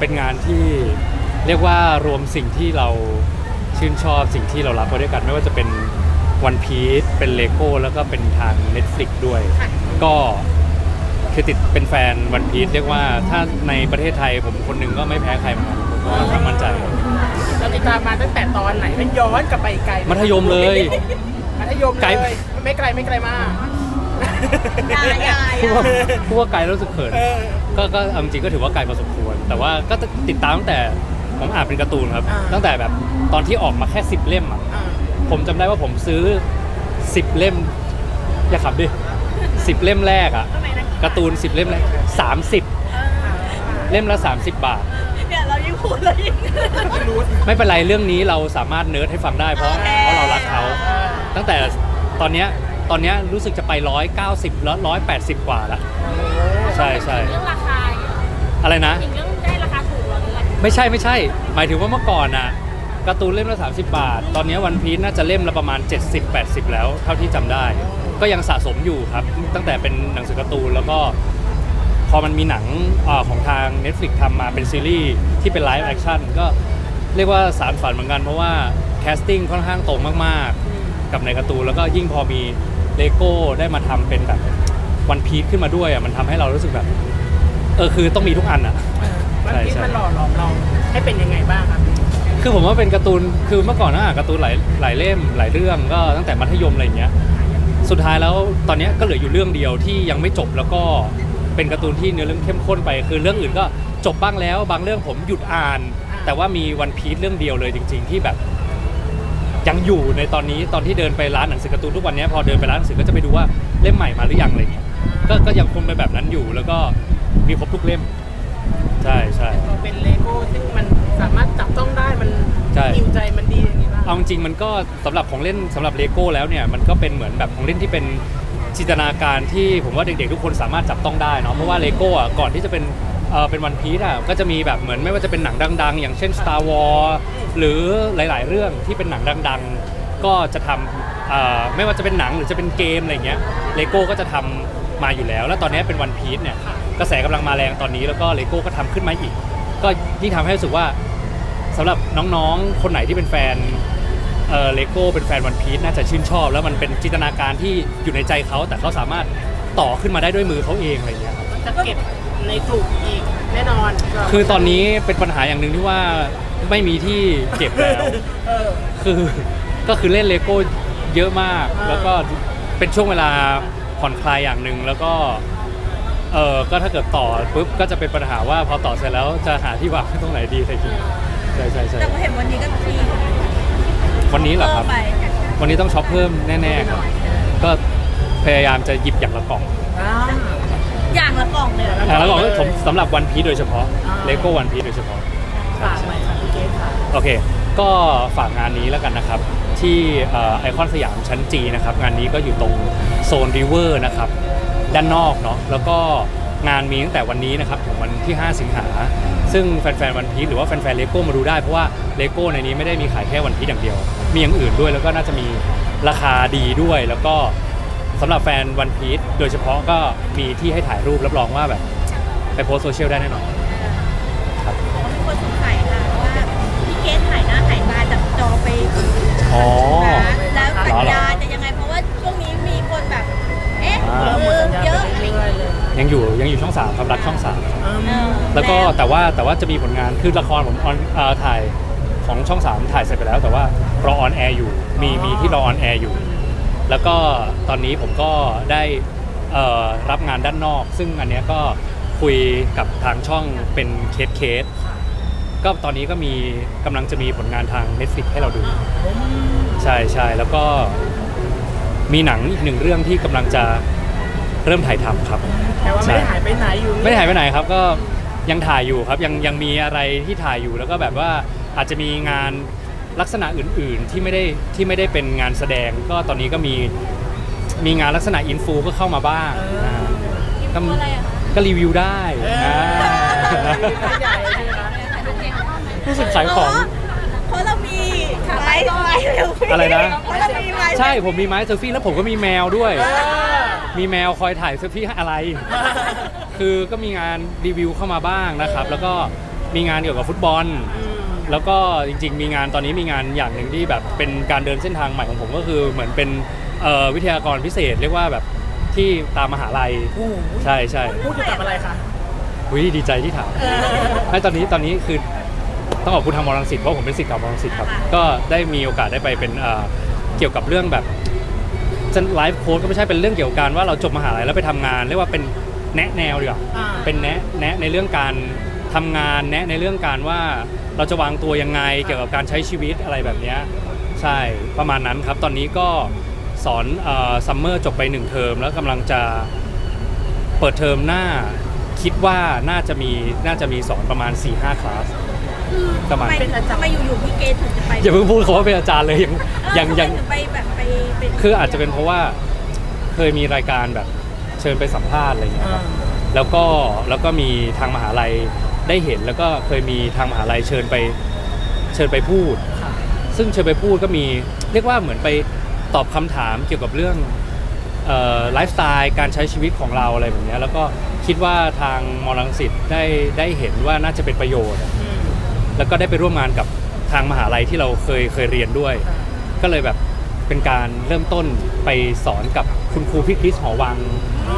เป็นงานที่เรียกว่ารวมสิ่งที่เราชื่นชอบสิ่งที่เรารักไว้ด้วยกัน ไม่ว่าจะเป็นวันพีซเป็นเลโก้แล้วก็เป็นทาง Netflix ด้วย ก็คือติดเป็นแฟนวันพีซเรียกว่าถ้าในประเทศไทยผมคนหนึ่งก็ไม่แพ้ใครเหมือนกันผมก็ค่อนข้างมั่นใจ เราติดตามมาตั้งแต่ตอนไหนมันย้อนกลับไปไกลไหมัธยมเลย มัธยมไกล เลยไม่ไกลไม่ไกลมากยายยาย พูดว่าพูดว่าไกลแล้วรู้สึกเขิน เออ ก็ก็เอาจริงๆก็ถือว่าไกลพอสมควร แต่ว่าก็ติดตามตั้งแต่ผมอ่านเป็นการ์ตูนครับ อ่า ตั้งแต่แบบตอนที่ออกมาแค่ 10 เล่มอะอ่าผมจำได้ว่าผมซื้อ 10 เล่ม อย่าขับดิ10 เล่มแรกอะทำไมนะการ์ตูน 10 เล่มแรก30เล่มละ 30 บาท เนี่ยเรายิ่งพูดเรายิ่งไม่รู้ไม่เป็นไรเรื่องนี้เราสามารถเนิร์ดให้ฟังได้เพราะโอเค เพราะเรารักเขา ตั้งแต่ตอนเนี้ยตอนเนี้ยรู้สึกจะไป 190แล้ว180 กว่าละใช่ใช่เรื่องราคาอะไรนะจริงเรื่อง ไม่ใช่ไม่ใช่ หมายถึงว่าเมื่อก่อนน่ะการ์ตูนเล่มละ30 บาท ตอนนี้วันพีชน่าจะเล่มละประมาณ 70-80 แล้ว เท่าที่จำได้ ก็ยังสะสมอยู่ครับ ตั้งแต่เป็นหนังสือการ์ตูนแล้วก็ พอมันมีหนังอของทาง Netflix ทำมาเป็นซีรีส์ที่เป็นไลฟ์แอคชั่นก็เรียกว่าสารฝันเหมือนกัน เพราะว่าแคสติ้งค่อนข้างตรงมากๆ กับในการ์ตูนแล้วก็ยิ่งพอมีเลโก้ได้มาทำเป็นแบบวันพีชขึ้นมาด้วยอะมันทำให้เรารู้สึกแบบ เออคือต้องมีทุกอันอะ มันใช่คิดใช่ มันหล่อหลอมเราให้เป็นยังไงบ้างครับคือผมว่าเป็นการ์ตูน คือเมื่อก่อนน่ะการ์ตูนหลายหลายเล่มหลายเรื่องก็ตั้งแต่มัธยมอะไรอย่างเงี้ย สุดท้ายแล้วตอนเนี้ยก็เหลืออยู่เรื่องเดียวที่ยังไม่จบแล้วก็เป็นการ์ตูนที่เนื้อเรื่องเข้มข้นไป คือเรื่องอื่นก็จบบ้างแล้ว บางเรื่องผมหยุดอ่าน แต่ว่ามีวันพีซเรื่องเดียวเลยจริง ๆ ที่แบบ ยังอยู่ในตอนนี้ตอนที่เดินไปร้านหนังสือการ์ตูนทุกวันเนี้ยพอเดินไปร้านหนังสือก็จะไปดูว่าเล่มใหม่มาหรือยังอะไรเงี้ยก็ก็ยังคงเป็นแบบนั้นอยู่แล้วก็มีครบทุกเล่มใช่ใช่พอเป็นเลโก้ซึ่งมันสามารถจับต้องได้มันใช่ฮิวใจมันดีอย่างนี้บ้างเอาจริงๆมันก็สำหรับของเล่นสำหรับเลโก้แล้วเนี่ยมันก็เป็นเหมือนแบบของเล่นที่เป็นจินตนาการที่ผมว่าเด็กๆ ทุกคนสามารถจับต้องได้เนาะเพราะว่าเลโก้อะก่อนที่จะเป็นเออเป็นวันพีซอะก็จะมีแบบเหมือนไม่ว่าจะเป็นหนังดัง ๆ อย่างเช่น Star Wars หรือหลาย ๆ เรื่องที่เป็นหนังดัง ๆ ก็จะทำเอ่อไม่ว่าจะเป็นหนังหรือจะเป็นเกมอะไรเงี้ยเลโก้ก็จะทำมาอยู่แล้ว แล้วตอนนี้เป็นวันพีซเนี่ย กระแสกำลังมาแรงตอนนี้แล้วก็เลโก้ก็ทำขึ้นมาอีก ก็ยิ่งทำให้รู้สึกว่าสำหรับน้องๆ คนไหนที่เป็นแฟนเอ่อเลโก้เป็นแฟนวันพีซน่าจะชื่นชอบ แล้วมันเป็นจินตนาการที่อยู่ในใจเขาแต่เขาสามารถต่อขึ้นมาได้ด้วยมือเขาเองอะไรอย่างเงี้ยครับมันจะเก็บในถูกอีกแน่นอนคือตอนนี้เป็นปัญหาอย่างหนึ่งที่ว่าไม่มีที่เก็บแล้ว เออ คือก็คือเล่นเลโก้เยอะมาก อ่า แล้วก็เป็นช่วงเวลาผ่อนคลายอย่างหนึ่งแล้วก็ เออก็ถ้าเกิดต่อปุ๊บก็จะเป็นปัญหาว่าพอต่อเสร็จแล้วจะหาที่วางไว้ตรงไหนดีอะไรอย่างเงี้ยใช่ใช่ใช่แต่ก็เห็นวันนี้ก็มีวันนี้เหรอครับ พิ่มไปวันนี้ต้องช็อปเพิ่มแน่ๆครับ ก็พยายามจะหยิบอย่างละกล่องอ่าอย่างละกล่องเลยเหรออย่างละกล่องก็ผมสำหรับวันพี e โดยเฉพาะอ่า เลโก้วันพี e โดยเฉพาะ ฝากหน่อยค่ะพี่เกศค่ะโอเค ก็ฝากงานนี้แล้วกันนะครับ ที่ไอคอนสยามชั้นจีนะครับ งานนี้ก็อยู่ตรงโซนริเวอร์นะครับ ด้านนอกเนาะแล้วก็งานมีตั้งแต่วันนี้นะครับถึงวันที่ 5 สิงหา ซึ่งแฟนๆวันพี e หรือว่าแฟนๆเลโก้มาดูได้เพราะว่าเลโก้ในนี้ไม่ได้มีขายแค่วันพี e อย่างเดียว มีอย่างอื่นด้วยแล้วก็น่าจะมีราคาดีด้วย แล้วก็สำหรับแฟนวันพี e โดยเฉพาะก็มีที่ให้ถ่ายรูปรับรองว่าแบบไปโพสโซเชียลได้แน่นอนครับ สามครับรักช่องสามอืมเออแล้วก็แต่ว่าแต่ว่าจะมีผลงานคือละครผมออนเอ่อถ่ายของช่องสามถ่ายเสร็จไปแล้ว แต่ว่ารอออนแอร์อยู่มีมีที่รอออนแอร์อยู่ แล้วก็ตอนนี้ผมก็ได้เอ่อรับงานด้านนอก ซึ่งอันเนี้ยก็คุยกับทางช่องเป็นเคสเคสก็ตอนนี้ก็มีกำลังจะมีผลงานทาง Netflix ให้เราดู ใช่ใช่แล้วก็มีหนังอีกหนึ่งเรื่องที่กำลังจะ เริ่มถ่ายทำครับ แต่ว่าไม่ได้หายไปไหนอยู่ไม่ได้หายไปไหนครับก็ยังถ่ายอยู่ครับยังยังมีอะไรที่ถ่ายอยู่แล้วก็แบบว่าอาจจะมีงานลักษณะอื่น ๆ ที่ไม่ได้ที่ไม่ได้เป็นงานแสดง ก็ตอนนี้ก็มีมีงานลักษณะอินฟูก็เข้ามาบ้างอ่าก็เพราะอะไรอะคะก็รีวิวได้เอออ่าใหญ่ใช่ไหมคะรู้สึกขายของ เพราะเรามีไม้ไม้เร็วอะไรนะ เพราะเรามีไม้ใช่ผมมีไม้เซลฟี่แล้วผมก็มีแมวด้วย เออ มีแมวคอยถ่ายเซลฟี่ให้อะไร คือก็มีงานรีวิวเข้ามาบ้างนะครับ แล้วก็มีงานเกี่ยวกับฟุตบอล แล้วก็จริง ๆ มีงานตอนนี้มีงานอย่างหนึ่งที่แบบเป็นการเดินเส้นทางใหม่ของผมก็คือเหมือนเป็นเอ่อวิทยากรพิเศษเรียกว่าแบบที่ตามมหาลัยโอ้โห ใช่ใช่พูดเกี่ยวกับอะไรคะ วิดีใจที่ถามให้ตอนนี้ตอนนี้คือต้องขอบคุณทางมรังสิตเพราะผมเป็นศิษย์เก่ามรังสิตครับ ก็ได้มีโอกาสได้ไปเป็นเอ่อเกี่ยวกับเรื่องแบบ จะไลฟ์โค้ดก็ไม่ใช่เป็นเรื่องเกี่ยวกับการว่าเราจบมหาลัยแล้วไปทำงาน เรียกว่าเป็นแนะแนวดีกว่าอ่า เป็นแนะแนะในเรื่องการทำงานแนะในเรื่องการว่าเราจะวางตัวยังไงเกี่ยวกับการใช้ชีวิตอะไรแบบเนี้ยใช่ประมาณนั้นครับ ตอนนี้ก็สอนซัมเมอร์จบไปหนึ่งเทอมแล้วกำลังจะเปิดเทอมหน้า คิดว่าน่าจะมีน่าจะมีสอนประมาณ 4-5 คลาส คือประมาณทำไมทำไมอยู่ๆพี่เกดถึงจะไปอย่าเพิ่งพูดเขาว่าเป็นอาจารย์เลยยังเออยังยังทำไมถึงไปแบบไปเป็นคืออาจจะเป็นเพราะว่าเคยมีรายการแบบเชิญไปสัมภาษณ์อะไรอย่างเงี้ยครับอ่าแล้วก็แล้วก็มีทางมหาลัยได้เห็น แล้วก็เคยมีทางมหาลัยเชิญไปเชิญไปพูดค่ะซึ่งเชิญไปพูดก็มีเรียกว่าเหมือนไปตอบคำถามเกี่ยวกับเรื่องไลฟ์สไตล์การใช้ชีวิตของเราอะไรแบบเนี้ยแล้วก็ คิดว่าทางมอลังสิตได้ได้เห็นว่าน่าจะเป็นประโยชน์อืมแล้วก็ได้ไปร่วมงานกับทางมหาลัยที่เราเคยเคยเรียนด้วยค่ะก็เลยแบบเป็นการเริ่มต้นไปสอนกับคุณครูพี่คริสหอวัง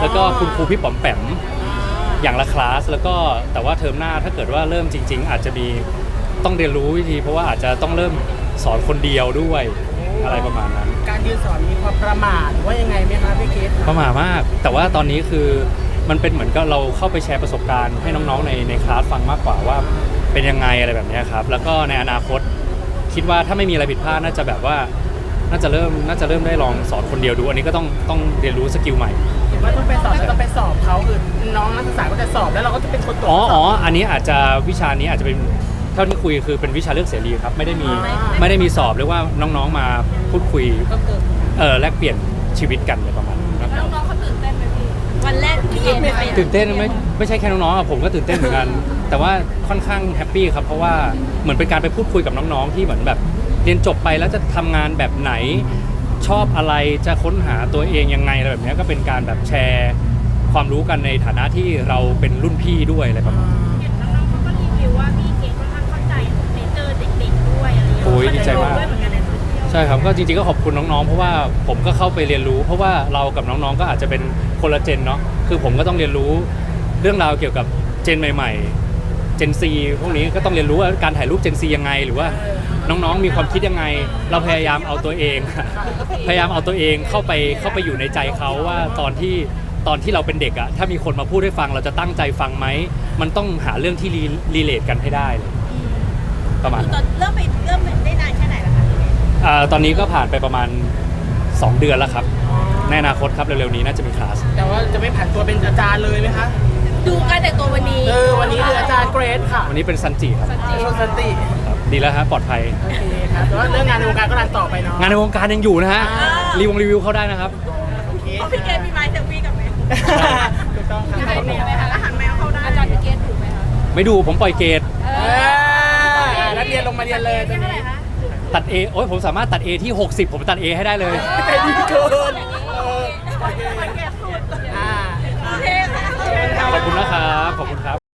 แล้วก็คุณครูพี่ป๋อมแปมอย่างละคลาสแล้วก็แต่ว่าเทอมหน้าถ้าเกิดว่าเริ่มจริง ๆ อาจจะมีต้องเรียนรู้วิธี เพราะว่าอาจจะต้องเริ่มสอนคนเดียวด้วยอะไรประมาณนั้น การยืนสอนมีความประมาทหรือว่ายังไงไหมคะพี่เกดประมาทมาก แต่ว่าตอนนี้คือ มันเป็นเหมือนกับเราเข้าไปแชร์ประสบการณ์ให้น้องๆในในคลาสฟังมากกว่าว่าเป็นยังไงอะไรแบบเนี้ยครับ แล้วก็ในอนาคตคิดว่าถ้าไม่มีอะไรผิดพลาดน่าจะแบบว่าน่าจะเริ่มน่าจะเริ่มได้ลองสอนคนเดียวดู อันนี้ก็ต้องต้องเรียนรู้สกิลใหม่ เห็นว่าต้องไปสอบต้องไปสอบเขาคือน้องนักศึกษาก็จะสอบแล้วเราก็จะเป็นคนตรวจอ๋อสอ๋อ อบ อันนี้อาจจะวิชานี้อาจจะเป็นเท่าที่คุยคือเป็นวิชาเลือกเสรีครับ ไม่ได้มีอ่าไม่ได้มีสอบเรียกว่าน้องๆมาพูดคุยก็คือ เออแลกเปลี่ยนชีวิตกันอะไรประมาณนั้นครับ น้องๆ วันแรกที่พี่เกดไปเป็นตื่นเต้นไม่ไม่ใช่แค่น้องๆอะผมก็ตื่นเต้นเหมือนกัน แต่ว่าค่อนข้างแฮปปี้ครับเพราะว่าเหมือนเป็นการไปพูดคุยกับน้องๆที่เหมือนแบบเรียนจบไปแล้วจะทำงานแบบไหน ชอบอะไรจะค้นหาตัวเองยังไงอะไรแบบเนี้ยก็เป็นการแบบแชร์ความรู้กันในฐานะที่เราเป็นรุ่นพี่ด้วยอะไรประมาณนั้นเห็นน้องๆเขาก็รีวิวว่าพี่เกดค่อนข้างเข้าใจเนเจอร์เด็กๆด้วยอะไรอย่างเงี้ยโอ้ยดีใจมาก ด้วยเหมือนกัน ใช่ครับก็จริงๆก็ขอบคุณน้องๆ เพราะว่าผมก็เข้าไปเรียนรู้ เพราะว่าเรากับน้องๆก็อาจจะเป็นคนละเจนเนาะคือผมก็ต้องเรียนรู้เรื่องราวเกี่ยวกับเจนใหม่ๆเจนซีพวกนี้ก็ต้องเรียนรู้ว่าการถ่ายรูปเจนซียังไง หรือว่าน้องๆมีความคิดยังไง เราพยายามเอาตัวเอง พยายามเอาตัวเองเข้าไปเข้าไปอยู่ในใจเขาว่าตอนที่ตอนที่เราเป็นเด็กอะถ้ามีคนมาพูดให้ฟังเราจะตั้งใจฟังไหมมันต้องหาเรื่องที่รีเลทกันให้ได้เลยประมาณคือตอนเริ่มไปเริ่มไปได้นานแค่ไหน อ่าตอนนี้ก็ผ่านไปประมาณ 2 เดือนแล้วครับ ในอนาคตครับเร็วๆนี้น่าจะมีคลาส แต่ว่าจะไม่ผ่านตัวเป็นอาจารย์เลยไหมคะ ดูการแต่งตัววันนี้เออ วันนี้คืออาจารย์เกรดค่ะวันนี้เป็นซันจิครับโชคสันติครับ ดีแล้วฮะปลอดภัย โอเคครับแต่ว่าเรื่องงานในวงการก็รันต่อไปเนาะ งานในวงการยังอยู่นะฮะ อ่า รีวงรีวิวเข้าได้นะครับ โอเคเพราะพี่เกดมีไม้เซลฟี่กับแมวถูกต้องครับถ่ายแมวไหมคะแล้วหันแมวเข้าได้อาจารย์พี่เกดถูกไหมคะไม่ดูผมปล่อยเกรดเออนักเรียนลงมาเรียนเลยตอนนี้ ตัด A โอ้ยผมสามารถตัด A ที่ 60 ผมตัด A ให้ได้เลยใจดีเกินเออโอเคอ่าโอเคค่ะขอบคุณนะครับ ขอบคุณครับ